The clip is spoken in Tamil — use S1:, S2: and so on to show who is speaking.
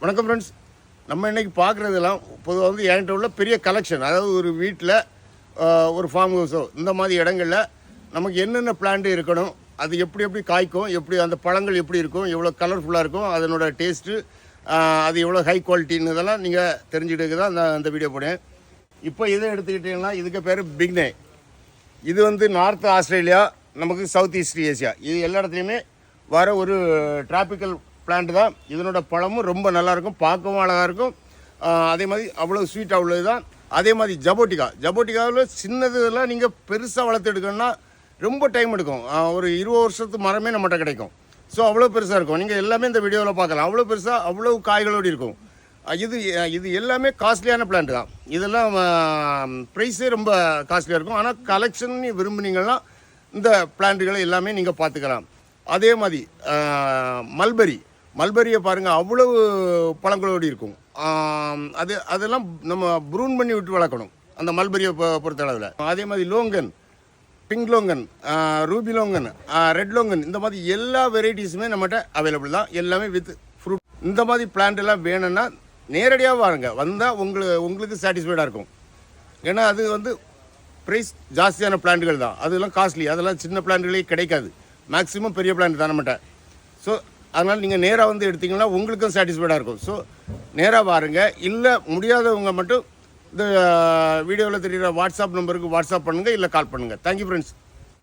S1: வணக்கம் ஃப்ரெண்ட்ஸ் நம்ம இன்றைக்கி பார்க்குறதெல்லாம் பொதுவாக வந்து என்கிட்ட உள்ள பெரிய கலெக்ஷன் அதாவது ஒரு வீட்டில் ஒரு ஃபார்ம் ஹவுஸோ இந்த மாதிரி இடங்களில் நமக்கு என்னென்ன பிளான்ட் இருக்கணும் அது எப்படி எப்படி காய்க்கும் எப்படி அந்த பழங்கள் எப்படி இருக்கும் எவ்வளோ கலர்ஃபுல்லாக இருக்கும் அதனோட டேஸ்ட்டு அது எவ்வளோ ஹை குவாலிட்டின்னு இதெல்லாம் நீங்கள் தெரிஞ்சுக்கிட்டு தான் நான் அந்த வீடியோ போனேன் இப்போ இதை எடுத்துக்கிட்டிங்கன்னா இதுக்கு பேர் பிக்னே இது வந்து நார்த் ஆஸ்திரேலியா நமக்கு சவுத் ஈஸ்ட் ஏசியா இது எல்லா இடத்துலையுமே வர ஒரு டிராபிக்கல் பிளான்ட் தான். இதனோட பழமும் ரொம்ப நல்லா இருக்கும் பார்க்கவும் அழகாக இருக்கும் அதே மாதிரி அவ்வளோ ஸ்வீட் அவ்வளோ தான் அதே மாதிரி ஜபோட்டிகா. ஜபோட்டிகாவில் சின்னதுலாம் நீங்கள் பெருசாக வளர்த்து எடுக்கணும்னா ரொம்ப டைம் எடுக்கும். ஒரு இருபது வருஷத்து மரமே நம்மகிட்ட கிடைக்கும். ஸோ அவ்வளோ பெருசாக இருக்கும். நீங்கள் எல்லாமே இந்த வீடியோவில் பார்க்கலாம். அவ்வளோ பெருசாக அவ்வளோ காய்களோடு இருக்கும். இது இது எல்லாமே காஸ்ட்லியான பிளான்ட் தான். இதெல்லாம் ப்ரைஸே ரொம்ப காஸ்ட்லியாக இருக்கும். ஆனால் கலெக்ஷன் விரும்புனீங்கன்னா இந்த பிளான்ட்டுகளை எல்லாமே நீங்கள் பார்த்துக்கலாம். அதே மாதிரி மல்பரி மல்பெரி மல்பெரியை பாருங்கள் அவ்வளவு பழங்களோடு இருக்கும். அது அதெல்லாம் நம்ம ப்ரூன் பண்ணி விட்டு வளர்க்கணும் அந்த மல்பெரியை பொறுத்த அளவில். அதே மாதிரி longan pink longan ruby longan red longan இந்த மாதிரி எல்லா வெரைட்டிஸுமே நம்மகிட்ட அவைலபிள் தான். எல்லாமே வித் ஃப்ரூட். இந்த மாதிரி பிளான்ட் எல்லாம் வேணும்னா நேரடியாக வாருங்க. வந்தால் உங்களுக்கு உங்களுக்கு சாட்டிஸ்ஃபைடாக இருக்கும். ஏன்னா அது வந்து ப்ரைஸ் ஜாஸ்தியான பிளான்ட்டுகள் தான். அதெல்லாம் காஸ்ட்லி அதெல்லாம் சின்ன பிளான்ட்டுகளே கிடைக்காது. மேக்ஸிமம் பெரிய பிளான்ட் தான் நம்மகிட்ட. ஸோ அதனால் நீங்கள் நேராக வந்து எடுத்தீங்கன்னா உங்களுக்கும் சாட்டிஸ்ஃபைடாக இருக்கும். ஸோ நேராக பாருங்க இல்லை முடியாதவங்க மட்டும் இந்த வீடியோவில் தெரியுற வாட்ஸ்அப் நம்பருக்கு வாட்ஸ்அப் பண்ணுங்கள் இல்லை கால் பண்ணுங்கள் தேங்க்யூ ஃப்ரெண்ட்ஸ்